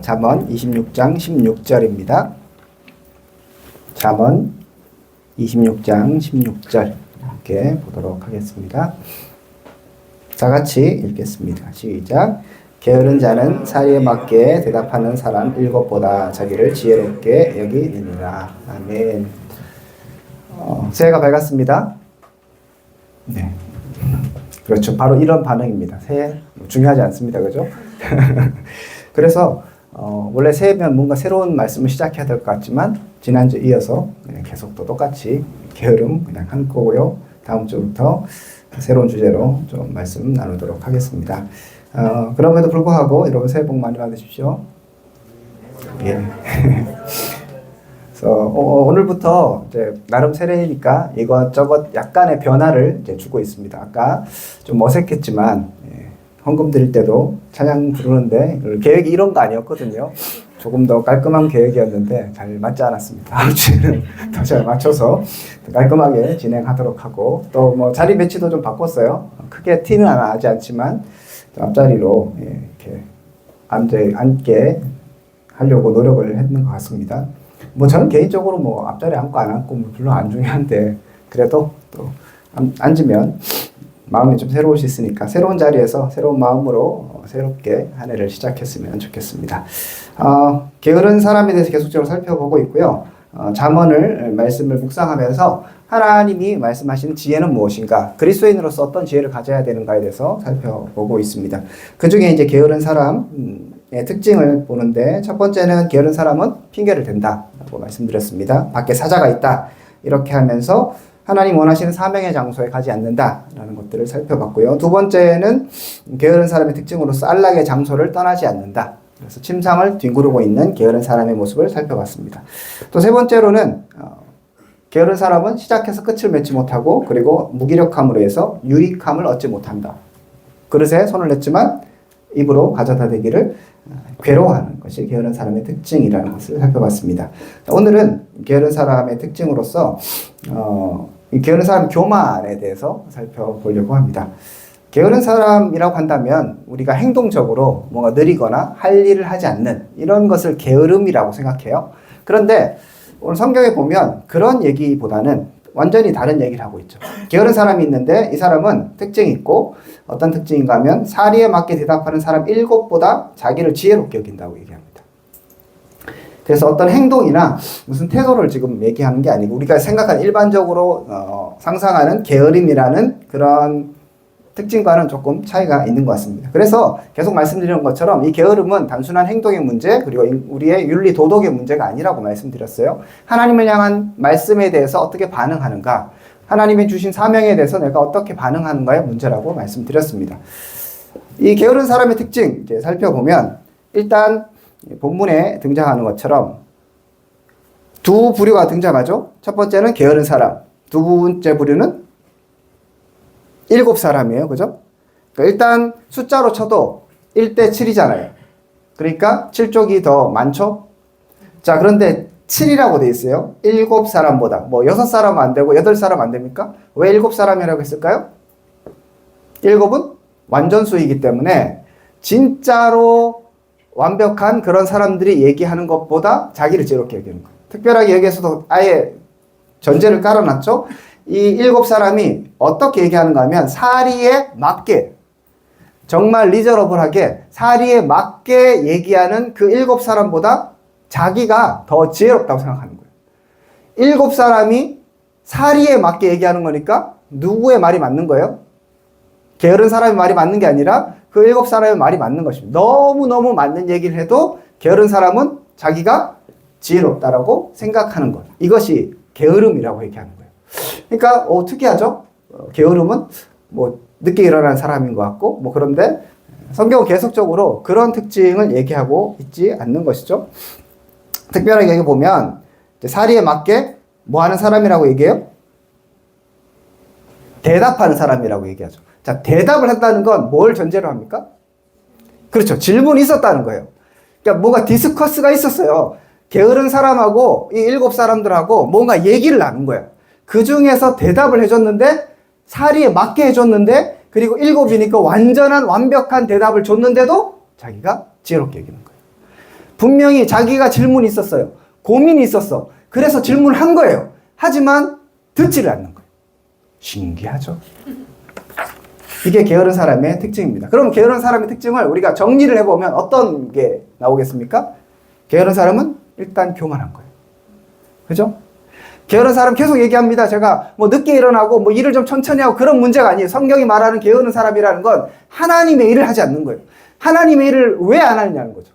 잠언 26장 16절입니다. 잠언 26장 16절 이렇게 보도록 하겠습니다. 다 같이 읽겠습니다. 시작. 게으른 자는 사리에 맞게 대답하는 사람 일곱보다 자기를 지혜롭게 여기느니라. 아멘. 어, 새해가 밝았습니다. 네. 그렇죠. 바로 이런 반응입니다. 새해 뭐 중요하지 않습니다. 그죠? 그래서 어, 원래 새해면 뭔가 새로운 말씀을 시작해야 될 것 같지만 지난주 이어서 그냥 계속 또 똑같이 게으름 그냥 한 거고요. 다음 주부터 새로운 주제로 좀 말씀 나누도록 하겠습니다. 어, 그럼에도 불구하고 여러분 새해 복 많이 받으십시오. 예. 그래서 어, 오늘부터 이제 나름 새해니까 이것저것 약간의 변화를 이제 주고 있습니다. 아까 좀 어색했지만 예, 헌금 드릴 때도 찬양 부르는데 계획이 이런 거 아니었거든요. 조금 더 깔끔한 계획이었는데 잘 맞지 않았습니다. 다음 주에는 더 잘 맞춰서 깔끔하게 진행하도록 하고 또 뭐 자리 배치도 좀 바꿨어요. 크게 티는 나지 않지만 좀 앞자리로 예, 이렇게 앉게, 앉게 하려고 노력을 했는 것 같습니다. 뭐 저는 개인적으로 뭐 앞자리 앉고 안 앉고 뭐 별로 안 중요한데 그래도 또 앉- 앉으면 마음이 좀 있으니까 새로운 자리에서 새로운 마음으로 어, 새롭게 한 해를 시작했으면 좋겠습니다. 어, 게으른 사람에 대해서 계속적으로 살펴보고 있고요. 어, 잠언을 말씀을 묵상하면서 하나님이 말씀하시는 지혜는 무엇인가, 그리스도인으로서 어떤 지혜를 가져야 되는가에 대해서 살펴보고 있습니다. 그 중에 이제 게으른 사람의 특징을 보는데 첫 번째는 게으른 사람은 핑계를 댄다라고 말씀드렸습니다. 밖에 사자가 있다 이렇게 하면서 하나님 원하시는 사명의 장소에 가지 않는다라는 것들을 살펴봤고요. 두 번째는 게으른 사람의 특징으로서 안락의 장소를 떠나지 않는다. 그래서 침상을 뒹구르고 있는 게으른 사람의 모습을 살펴봤습니다. 또 세 번째로는 어, 게으른 사람은 시작해서 끝을 맺지 못하고 그리고 무기력함으로 해서 유익함을 얻지 못한다. 그릇에 손을 냈지만 입으로 가져다 대기를 어, 괴로워하는 것이 게으른 사람의 특징이라는 것을 살펴봤습니다. 오늘은 게으른 사람의 특징으로서 어, 이 게으른 사람 교만에 대해서 살펴보려고 합니다. 게으른 사람이라고 한다면 우리가 행동적으로 뭔가 느리거나 할 일을 하지 않는 이런 것을 게으름이라고 생각해요. 그런데 오늘 성경에 보면 그런 얘기보다는 완전히 다른 얘기를 하고 있죠. 게으른 사람이 있는데 이 사람은 특징이 있고 어떤 특징인가 하면 사리에 맞게 대답하는 사람 일곱보다 자기를 지혜롭게 여긴다고 얘기합니다. 그래서 어떤 행동이나 무슨 태도를 지금 얘기하는 게 아니고 우리가 생각하는 일반적으로 어, 상상하는 게으름이라는 그런 특징과는 조금 차이가 있는 것 같습니다. 그래서 계속 말씀드리는 것처럼 이 게으름은 단순한 행동의 문제 그리고 우리의 윤리 도덕의 문제가 아니라고 말씀드렸어요. 하나님을 향한 말씀에 대해서 어떻게 반응하는가, 하나님이 주신 사명에 대해서 내가 어떻게 반응하는가의 문제라고 말씀드렸습니다. 이 게으른 사람의 특징 이제 살펴보면 일단 본문에 등장하는 것처럼 두 부류가 등장하죠. 첫 번째는 게으른 사람, 두 번째 부류는 일곱 사람이에요. 그죠? 그러니까 일단 숫자로 쳐도 1대 7이잖아요. 그러니까 7쪽이 더 많죠? 자, 그런데 7이라고 돼 있어요. 7사람보다. 뭐 6사람 안 되고 8사람 안 됩니까? 왜 7사람이라고 했을까요? 7은 완전수이기 때문에 진짜로 완벽한 그런 사람들이 얘기하는 것보다 자기를 지혜롭게 여기는 거예요. 특별하게 여기에서도 아예 전제를 깔아놨죠. 이 일곱 사람이 어떻게 얘기하는가 하면 사리에 맞게 정말 리저러블하게 사리에 맞게 얘기하는 그 일곱 사람보다 자기가 더 지혜롭다고 생각하는 거예요. 일곱 사람이 사리에 맞게 얘기하는 거니까 누구의 말이 맞는 거예요? 게으른 사람의 말이 맞는 게 아니라 그 일곱 사람의 말이 맞는 것입니다. 너무너무 맞는 얘기를 해도 게으른 사람은 자기가 지혜롭다라고 생각하는 것. 이것이 게으름이라고 얘기하는 거예요. 그러니까 어, 특이하죠. 어, 게으름은 뭐 늦게 일어나는 사람인 것 같고 뭐 그런데 성경은 계속적으로 그런 특징을 얘기하고 있지 않는 것이죠. 특별하게 여기 보면 사리에 맞게 뭐 하는 사람이라고 얘기해요? 대답하는 사람이라고 얘기하죠. 자, 대답을 했다는 건 뭘 전제로 합니까? 그렇죠. 질문이 있었다는 거예요. 그러니까 뭔가 디스커스가 있었어요. 게으른 사람하고 이 일곱 사람들하고 뭔가 얘기를 나눈 거예요. 그 중에서 대답을 해줬는데 사리에 맞게 해줬는데 그리고 일곱이니까 완전한 완벽한 대답을 줬는데도 자기가 지혜롭게 여기는 거예요. 분명히 자기가 질문이 있었어요. 고민이 있었어. 그래서 질문을 한 거예요. 하지만 듣지를 않는 거예요. 신기하죠? 이게 게으른 사람의 특징입니다. 그럼 게으른 사람의 특징을 우리가 정리를 해보면 어떤 게 나오겠습니까? 게으른 사람은 일단 교만한 거예요. 그죠? 게으른 사람 계속 얘기합니다. 제가 뭐 늦게 일어나고 뭐 일을 좀 천천히 하고 그런 문제가 아니에요. 성경이 말하는 게으른 사람이라는 건 하나님의 일을 하지 않는 거예요. 하나님의 일을 왜 안 하느냐는 거죠.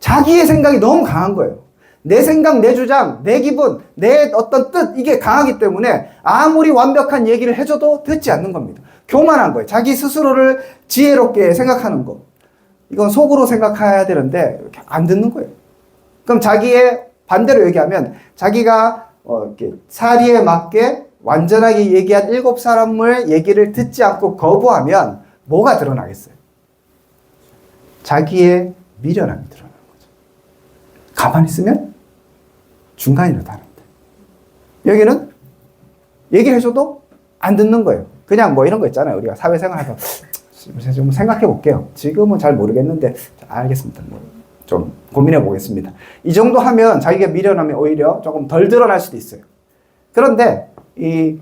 자기의 생각이 너무 강한 거예요. 내 생각, 내 주장, 내 기분, 내 어떤 뜻, 이게 강하기 때문에 아무리 완벽한 얘기를 해줘도 듣지 않는 겁니다. 교만한 거예요. 자기 스스로를 지혜롭게 생각하는 거. 이건 속으로 생각해야 되는데, 이렇게 안 듣는 거예요. 그럼 자기의 반대로 얘기하면, 자기가 어, 이렇게 사리에 맞게 완전하게 얘기한 일곱 사람을 얘기를 듣지 않고 거부하면 뭐가 드러나겠어요? 자기의 미련함이 드러나는 거죠. 가만히 있으면 중간이라도 하는데. 여기는 얘기를 해줘도 안 듣는 거예요. 그냥 뭐 이런 거 있잖아요. 우리가 사회생활 하다 좀 생각해 볼게요. 지금은 잘 모르겠는데 자, 알겠습니다. 뭐 좀 고민해 보겠습니다. 이 정도 하면 자기가 미련함이 오히려 조금 덜 드러날 수도 있어요. 그런데 이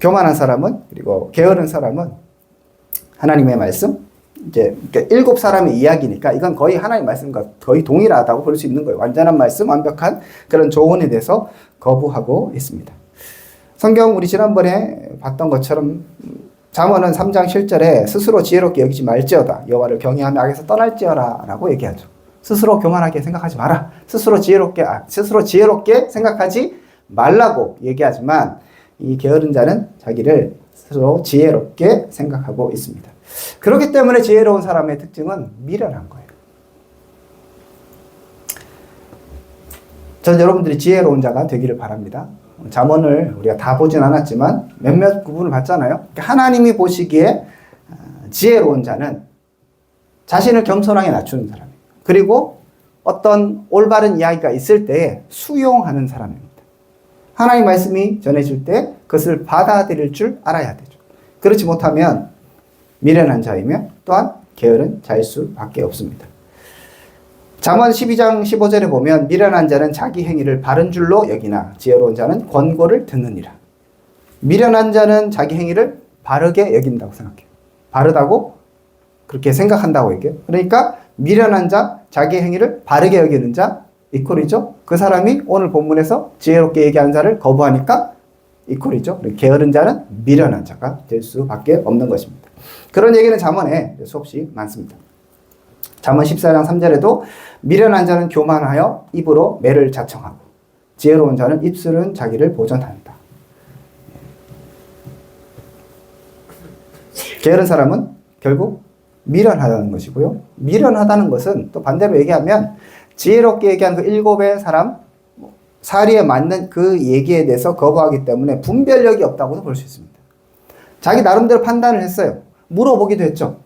교만한 사람은 그리고 게으른 사람은 하나님의 말씀 이제 일곱 사람의 이야기니까 이건 거의 하나님 말씀과 거의 동일하다고 볼 수 있는 거예요. 완전한 말씀, 완벽한 그런 조언에 대해서 거부하고 있습니다. 성경 우리 지난번에 봤던 것처럼 잠언은 3장 7절에 스스로 지혜롭게 여기지 말지어다 여호와를 경외하며 악에서 떠날지어라라고 얘기하죠. 스스로 교만하게 생각하지 마라. 스스로 지혜롭게 아, 스스로 지혜롭게 생각하지 말라고 얘기하지만 이 게으른 자는 자기를 스스로 지혜롭게 생각하고 있습니다. 그렇기 때문에 지혜로운 사람의 특징은 미련한 거예요. 전 여러분들이 지혜로운 자가 되기를 바랍니다. 잠언을 우리가 다 보진 않았지만 몇몇 구분을 봤잖아요. 하나님이 보시기에 아, 지혜로운 자는 자신을 겸손하게 낮추는 사람이에요. 그리고 어떤 올바른 이야기가 있을 때 수용하는 사람입니다. 하나님 말씀이 전해질 때 그것을 받아들일 줄 알아야 되죠. 그렇지 못하면 미련한 자이며 또한 게으른 자일 수밖에 없습니다. 잠언 12장 15절에 보면 미련한 자는 자기 행위를 바른 줄로 여기나 지혜로운 자는 권고를 듣느니라. 미련한 자는 자기 행위를 바르게 여긴다고 생각해요. 바르다고 그렇게 생각한다고 얘기해요. 그러니까 미련한 자, 자기 행위를 바르게 여기는 자 이퀄이죠. 그 사람이 오늘 본문에서 지혜롭게 얘기한 자를 거부하니까 이퀄이죠. 게으른 자는 미련한 자가 될 수밖에 없는 것입니다. 그런 얘기는 잠언에 수없이 많습니다. 잠언 14장 3절에도 미련한 자는 교만하여 입으로 매를 자청하고 지혜로운 자는 입술은 자기를 보전한다. 게으른 사람은 결국 미련하다는 것이고요. 미련하다는 것은 또 반대로 얘기하면 지혜롭게 얘기한 그 일곱의 사람 사리에 맞는 그 얘기에 대해서 거부하기 때문에 분별력이 없다고도 볼 수 있습니다. 자기 나름대로 판단을 했어요. 물어보기도 했죠.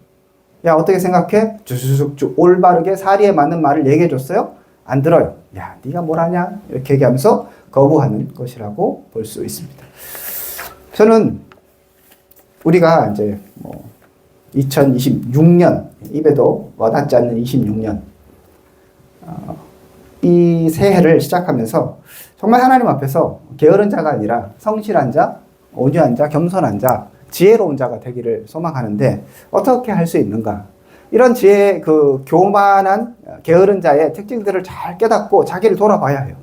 야 어떻게 생각해? 쭉쭉쭉 올바르게 사리에 맞는 말을 얘기해 줬어요. 안 들어요. 야 네가 뭘 하냐? 이렇게 얘기하면서 거부하는 것이라고 볼 수 있습니다. 저는 우리가 이제 뭐 2026년 입에도 와닿지 않는 26년 어, 이 새해를 시작하면서 정말 하나님 앞에서 게으른 자가 아니라 성실한 자, 온유한 자, 겸손한 자, 지혜로운 자가 되기를 소망하는데 어떻게 할 수 있는가? 이런 지혜, 그 교만한 게으른 자의 특징들을 잘 깨닫고 자기를 돌아봐야 해요.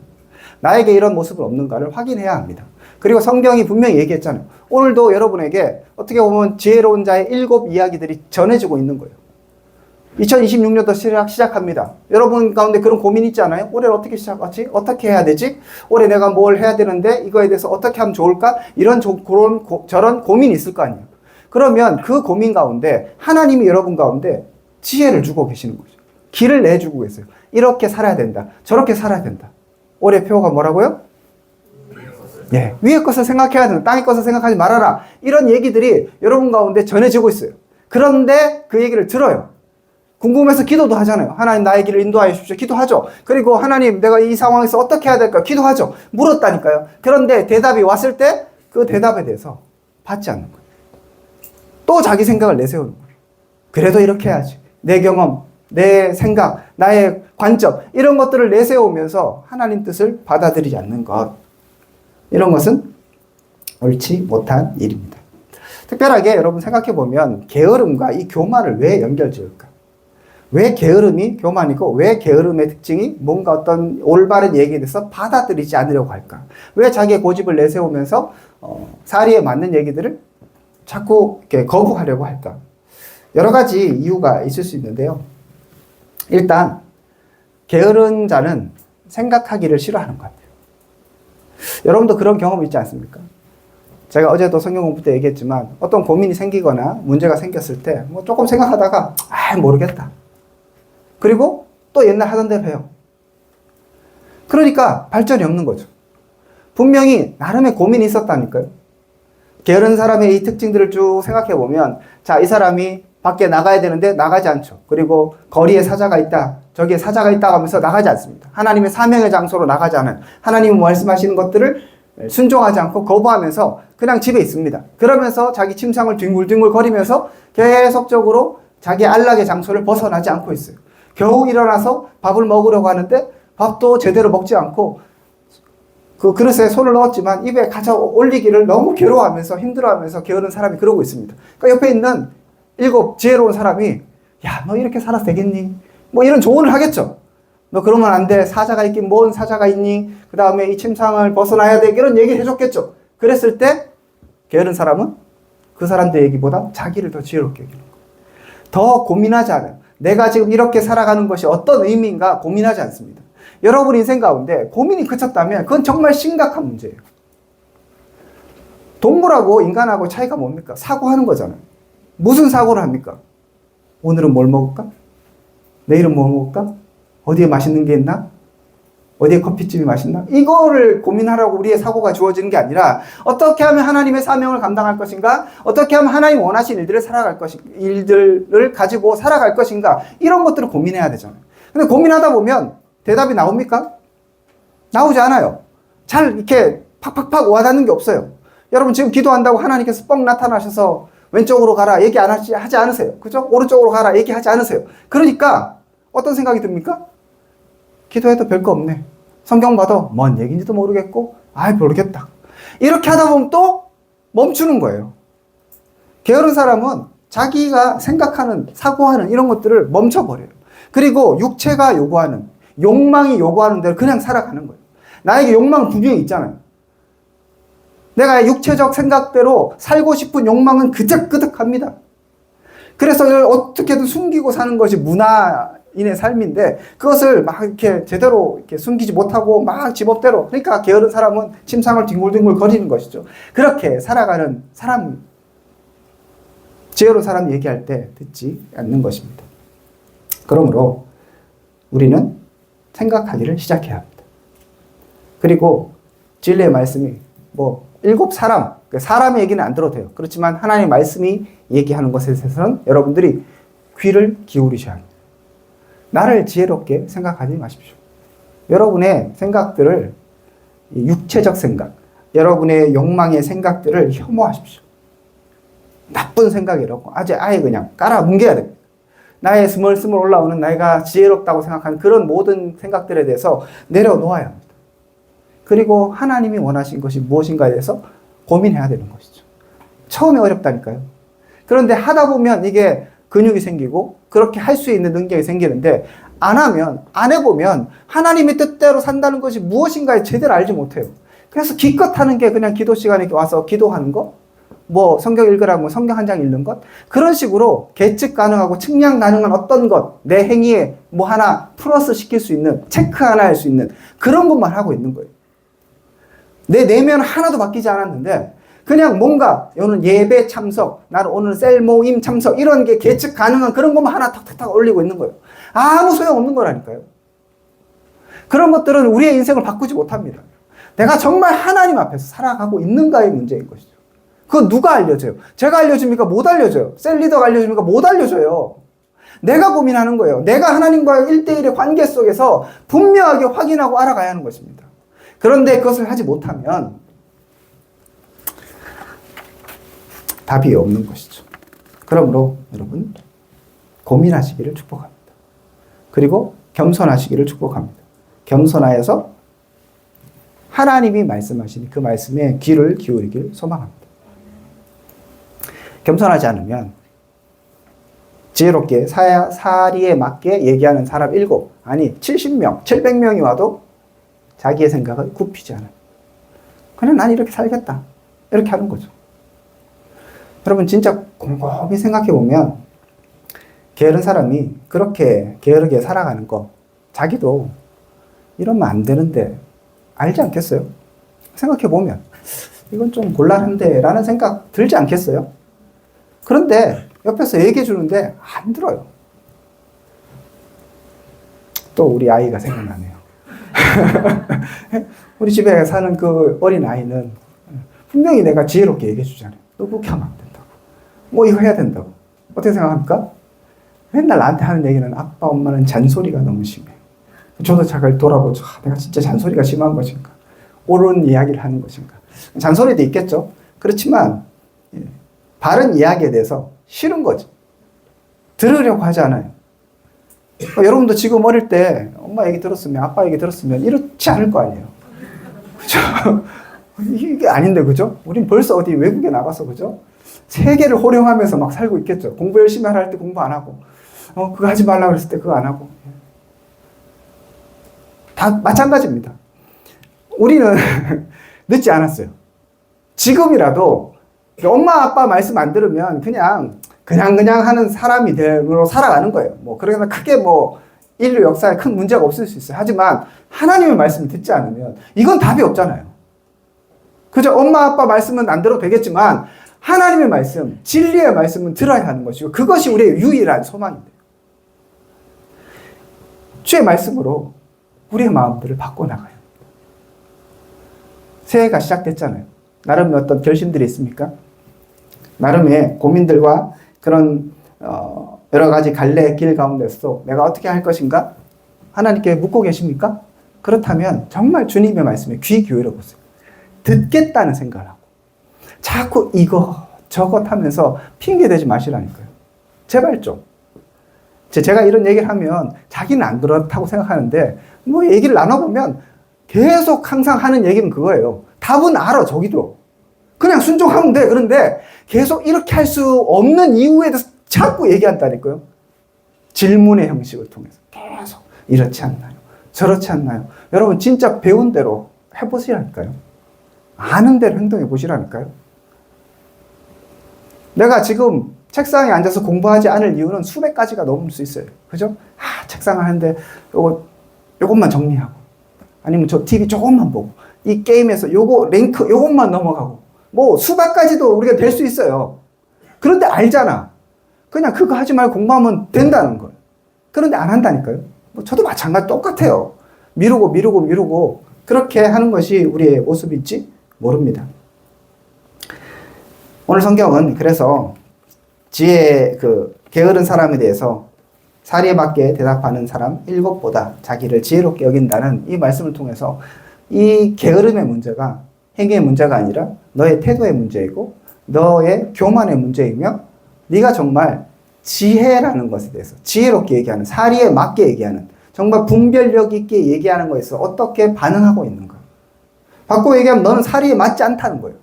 나에게 이런 모습은 없는가를 확인해야 합니다. 그리고 성경이 분명히 얘기했잖아요. 오늘도 여러분에게 어떻게 보면 지혜로운 자의 일곱 이야기들이 전해지고 있는 거예요. 2026년도 시작, 시작합니다. 여러분 가운데 그런 고민 있지 않아요? 올해 어떻게 시작하지? 어떻게 해야 되지? 올해 내가 뭘 해야 되는데 이거에 대해서 어떻게 하면 좋을까? 이런 조, 그런 고, 저런 고민이 있을 거 아니에요. 그러면 그 고민 가운데 하나님이 여러분 가운데 지혜를 주고 계시는 거죠. 길을 내주고 계세요. 이렇게 살아야 된다. 저렇게 살아야 된다. 올해 표가 뭐라고요? 예, 위의 것을 생각해야 된다. 땅의 것을 생각하지 말아라. 이런 얘기들이 여러분 가운데 전해지고 있어요. 그런데 그 얘기를 들어요. 궁금해서 기도도 하잖아요. 하나님 나의 길을 인도하여 주십시오. 기도하죠. 그리고 하나님 내가 이 상황에서 어떻게 해야 될까? 기도하죠. 물었다니까요. 그런데 대답이 왔을 때 그 대답에 대해서 받지 않는 거예요. 또 자기 생각을 내세우는 거예요. 그래도 이렇게 해야지. 내 경험, 내 생각, 나의 관점, 이런 것들을 내세우면서 하나님 뜻을 받아들이지 않는 것. 이런 것은 옳지 못한 일입니다. 특별하게 여러분 생각해 보면 게으름과 이 교만을 왜 연결 지을까? 왜 게으름이 교만이고 왜 게으름의 특징이 뭔가 어떤 올바른 얘기에 대해서 받아들이지 않으려고 할까? 왜 자기의 고집을 내세우면서 어, 사리에 맞는 얘기들을 자꾸 이렇게 거부하려고 할까? 여러 가지 이유가 있을 수 있는데요. 일단 게으른 자는 생각하기를 싫어하는 것 같아요. 여러분도 그런 경험 있지 않습니까? 제가 어제도 성경 공부 때 얘기했지만 어떤 고민이 생기거나 문제가 생겼을 때 뭐 조금 생각하다가 아 모르겠다. 그리고 또 옛날 하던 대로 해요. 그러니까 발전이 없는 거죠. 분명히 나름의 고민이 있었다니까요. 게으른 사람의 이 특징들을 쭉 생각해 보면 자, 이 사람이 밖에 나가야 되는데 나가지 않죠. 그리고 거리에 사자가 있다. 저기에 사자가 있다 하면서 나가지 않습니다. 하나님의 사명의 장소로 나가지 않은 하나님이 말씀하시는 것들을 순종하지 않고 거부하면서 그냥 집에 있습니다. 그러면서 자기 침상을 뒹굴뒹굴 거리면서 계속적으로 자기 안락의 장소를 벗어나지 않고 있어요. 겨우 일어나서 밥을 먹으려고 하는데 밥도 제대로 먹지 않고 그 그릇에 손을 넣었지만 입에 가져 올리기를 너무 괴로워하면서 힘들어하면서 게으른 사람이 그러고 있습니다. 그러니까 옆에 있는 일곱 지혜로운 사람이 야 너 이렇게 살아도 되겠니? 뭐 이런 조언을 하겠죠. 너 그러면 안 돼. 사자가 있긴 뭔 사자가 있니? 그 다음에 이 침상을 벗어나야 돼. 이런 얘기 해줬겠죠. 그랬을 때 게으른 사람은 그 사람들 얘기보다 자기를 더 지혜롭게 여기는 거예요. 더 고민하지 않아요. 내가 지금 이렇게 살아가는 것이 어떤 의미인가 고민하지 않습니다. 여러분 인생 가운데 고민이 그쳤다면 그건 정말 심각한 문제예요. 동물하고 인간하고 차이가 뭡니까? 사고하는 거잖아요. 무슨 사고를 합니까? 오늘은 뭘 먹을까? 내일은 뭘 먹을까? 어디에 맛있는 게 있나? 어디에 커피집이 맛있나? 이거를 고민하라고 우리의 사고가 주어지는 게 아니라 어떻게 하면 하나님의 사명을 감당할 것인가? 어떻게 하면 하나님 원하시는 일들을 살아갈 것인 일들을 가지고 살아갈 것인가? 이런 것들을 고민해야 되잖아요. 근데 고민하다 보면 대답이 나옵니까? 나오지 않아요. 잘 이렇게 팍팍팍 와닿는 게 없어요. 여러분 지금 기도한다고 하나님께서 뻥 나타나셔서 왼쪽으로 가라 얘기 안 하지 않으세요. 그죠? 오른쪽으로 가라 얘기하지 않으세요. 그러니까 어떤 생각이 듭니까? 기도해도 별거 없네. 성경 봐도 뭔 얘기인지도 모르겠고, 아이, 모르겠다. 이렇게 하다 보면 또 멈추는 거예요. 게으른 사람은 자기가 생각하는, 사고하는 이런 것들을 멈춰버려요. 그리고 육체가 요구하는, 욕망이 요구하는 대로 그냥 살아가는 거예요. 나에게 욕망 분명히 있잖아요. 내가 육체적 생각대로 살고 싶은 욕망은 그득그득합니다. 그래서 이걸 어떻게든 숨기고 사는 것이 문화 인의 삶인데 그것을 막 이렇게 제대로 이렇게 숨기지 못하고 막 지법대로 그러니까 게으른 사람은 침상을 뒹굴뒹굴 거리는 것이죠. 그렇게 살아가는 사람 지혜로운 사람 얘기할 때 듣지 않는 것입니다. 그러므로 우리는 생각하기를 시작해야 합니다. 그리고 진리의 말씀이 뭐 일곱 사람, 사람의 얘기는 안 들어도 돼요. 그렇지만 하나님의 말씀이 얘기하는 것에 대해서는 여러분들이 귀를 기울이셔야 합니다. 나를 지혜롭게 생각하지 마십시오. 여러분의 생각들을 육체적 생각, 여러분의 욕망의 생각들을 혐오하십시오. 나쁜 생각이라고 아주 아예 그냥 깔아 뭉개야 됩니다. 나의 스멀스멀 올라오는 내가 지혜롭다고 생각하는 그런 모든 생각들에 대해서 내려놓아야 합니다. 그리고 하나님이 원하신 것이 무엇인가에 대해서 고민해야 되는 것이죠. 처음에 어렵다니까요. 그런데 하다 보면 이게 근육이 생기고 그렇게 할 수 있는 능력이 생기는데 안 하면 안 해보면 하나님의 뜻대로 산다는 것이 무엇인가에 제대로 알지 못해요. 그래서 기껏 하는 게 그냥 기도 시간에 와서 기도하는 거, 뭐 성경 읽으라고 성경 한 장 읽는 것 그런 식으로 계측 가능하고 측량 가능한 어떤 것 내 행위에 뭐 하나 플러스 시킬 수 있는 체크 하나 할 수 있는 그런 것만 하고 있는 거예요. 내 내면 하나도 바뀌지 않았는데 그냥 뭔가 오늘 예배 참석, 나는 오늘 셀 모임 참석 이런 게 계측 가능한 그런 것만 하나 탁탁탁 올리고 있는 거예요. 아무 소용 없는 거라니까요. 그런 것들은 우리의 인생을 바꾸지 못합니다. 내가 정말 하나님 앞에서 살아가고 있는가의 문제인 것이죠. 그건 누가 알려줘요? 제가 알려줍니까? 못 알려줘요. 셀 리더가 알려줍니까? 못 알려줘요. 내가 고민하는 거예요. 내가 하나님과의 1대1의 관계 속에서 분명하게 확인하고 알아가야 하는 것입니다. 그런데 그것을 하지 못하면 답이 없는 것이죠. 그러므로 여러분 고민하시기를 축복합니다. 그리고 겸손하시기를 축복합니다. 겸손하여서 하나님이 말씀하시니 그 말씀에 귀를 기울이길 소망합니다. 겸손하지 않으면 지혜롭게 사, 사리에 맞게 얘기하는 사람 일곱, 아니 70명, 700명이 와도 자기의 생각을 굽히지 않아요. 그냥 난 이렇게 살겠다. 이렇게 하는 거죠. 여러분 진짜 곰곰이 생각해 보면 게으른 사람이 그렇게 게으르게 살아가는 거 자기도 이러면 안 되는데 알지 않겠어요? 생각해 보면 이건 좀 곤란한데 라는 생각 들지 않겠어요? 그런데 옆에서 얘기해 주는데 안 들어요. 또 우리 아이가 생각나네요. 우리 집에 사는 그 어린 아이는 분명히 내가 지혜롭게 얘기해 주잖아요. 너 그렇게. 뭐 이거 해야 된다고. 어떻게 생각합니까? 맨날 나한테 하는 얘기는 아빠, 엄마는 잔소리가 너무 심해. 저도 자기를 돌아보죠. 아, 내가 진짜 잔소리가 심한 것인가? 옳은 이야기를 하는 것인가? 잔소리도 있겠죠. 그렇지만 예, 바른 이야기에 대해서 싫은 거죠. 들으려고 하지 않아요. 어, 여러분도 지금 어릴 때 엄마 얘기 들었으면 아빠 얘기 들었으면 이렇지 않을 거 아니에요. 그죠? 이게 아닌데 그죠? 우린 벌써 어디 외국에 나가서 그죠? 세계를 호령하면서 막 살고 있겠죠. 공부 열심히 하라 할 때 공부 안 하고 어 그거 하지 말라 그랬을 때 그거 안 하고 다 마찬가지입니다. 우리는 늦지 않았어요. 지금이라도 엄마 아빠 말씀 안 들으면 그냥 그냥 그냥 하는 사람이 되로 살아가는 거예요. 뭐 그러나 크게 뭐 인류 역사에 큰 문제가 없을 수 있어요. 하지만 하나님의 말씀을 듣지 않으면 이건 답이 없잖아요. 그저 엄마 아빠 말씀은 안 들어도 되겠지만 하나님의 말씀, 진리의 말씀은 들어야 하는 것이고 그것이 우리의 유일한 소망입니다. 주의 말씀으로 우리의 마음들을 바꿔나가요. 새해가 시작됐잖아요. 나름의 어떤 결심들이 있습니까? 나름의 고민들과 그런 어, 여러 가지 갈래의 길 가운데서 내가 어떻게 할 것인가? 하나님께 묻고 계십니까? 그렇다면 정말 주님의 말씀에 귀 기울여 보세요. 듣겠다는 생각을 하고 자꾸 이거 저것 하면서 핑계 대지 마시라니까요. 제발 좀. 제가 이런 얘기를 하면 자기는 안 그렇다고 생각하는데 뭐 얘기를 나눠보면 계속 항상 하는 얘기는 그거예요. 답은 알아, 저기도. 그냥 순종하면 돼. 그런데 계속 이렇게 할 수 없는 이유에 대해서 자꾸 얘기한다니까요. 질문의 형식을 통해서 계속 이렇지 않나요? 저렇지 않나요? 여러분 진짜 배운 대로 해보시라니까요. 아는 대로 행동해 보시라니까요. 내가 지금 책상에 앉아서 공부하지 않을 이유는 수백 가지가 넘을 수 있어요. 그죠? 아, 책상 하는데 요거, 요것만 정리하고. 아니면 저 TV 조금만 보고. 이 게임에서 요거 랭크 요것만 넘어가고. 뭐 수백 가지도 우리가 될 수 있어요. 그런데 알잖아. 그냥 그거 하지 말고 공부하면 된다는 거예요. 그런데 안 한다니까요. 뭐 저도 마찬가지 똑같아요. 미루고 미루고 미루고 그렇게 하는 것이 우리의 모습일지 모릅니다. 오늘 성경은 그래서 지혜 그 게으른 사람에 대해서 사리에 맞게 대답하는 사람 일곱보다 자기를 지혜롭게 여긴다는 이 말씀을 통해서 이 게으름의 문제가 행위의 문제가 아니라 너의 태도의 문제이고 너의 교만의 문제이며 네가 정말 지혜라는 것에 대해서 지혜롭게 얘기하는 사리에 맞게 얘기하는 정말 분별력 있게 얘기하는 것에서 어떻게 반응하고 있는가 바꿔 얘기하면 너는 사리에 맞지 않다는 거예요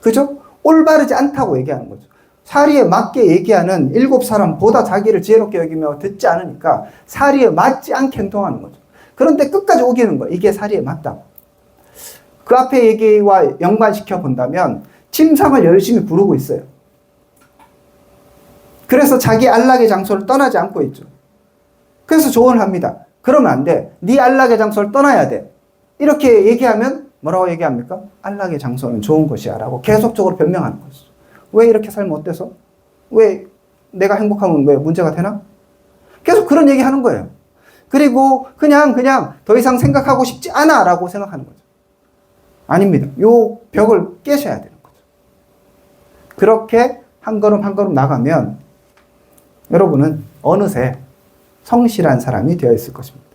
그죠? 올바르지 않다고 얘기하는 거죠 사리에 맞게 얘기하는 일곱 사람보다 자기를 지혜롭게 여기며 듣지 않으니까 사리에 맞지 않게 행동하는 거죠 그런데 끝까지 오기는 거예요 이게 사리에 맞다고 그 앞에 얘기와 연관시켜 본다면 침상을 열심히 부르고 있어요. 그래서 자기 안락의 장소를 떠나지 않고 있죠. 그래서 조언을 합니다. 그러면 안 돼. 네 안락의 장소를 떠나야 돼. 이렇게 얘기하면 뭐라고 얘기합니까? 안락의 장소는 좋은 것이야 라고 계속적으로 변명하는 거죠. 왜 이렇게 살면 어때서? 왜 내가 행복하면 왜 문제가 되나? 계속 그런 얘기 하는 거예요. 그리고 그냥 그냥 더 이상 생각하고 싶지 않아 라고 생각하는 거죠. 아닙니다. 요 벽을 깨셔야 되는 거죠. 그렇게 한 걸음 한 걸음 나가면 여러분은 어느새 성실한 사람이 되어 있을 것입니다.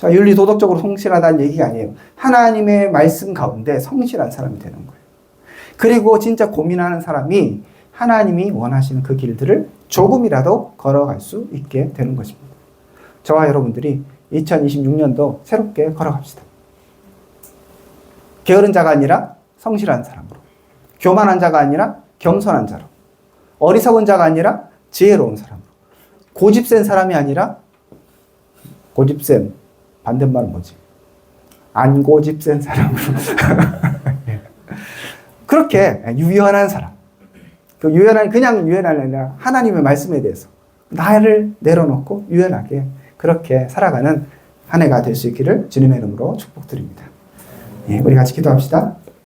자, 윤리 도덕적으로 성실하다는 얘기가 아니에요. 하나님의 말씀 가운데 성실한 사람이 되는 거예요. 그리고 진짜 고민하는 사람이 하나님이 원하시는 그 길들을 조금이라도 걸어갈 수 있게 되는 것입니다. 저와 여러분들이 2026년도 새롭게 걸어갑시다. 게으른 자가 아니라 성실한 사람으로. 교만한 자가 아니라 겸손한 자로. 어리석은 자가 아니라 지혜로운 사람으로. 고집센 사람이 아니라 고집센 반대말은 뭐지? 안 고집 센 사람으로. 예. 그렇게 유연한 사람. 그 유연한 그냥 유연한 게 아니라 하나님의 말씀에 대해서 나를 내려놓고 유연하게 그렇게 살아가는 한 해가 될 수 있기를 주님의 이름으로 축복드립니다. 예, 우리 같이 기도합시다.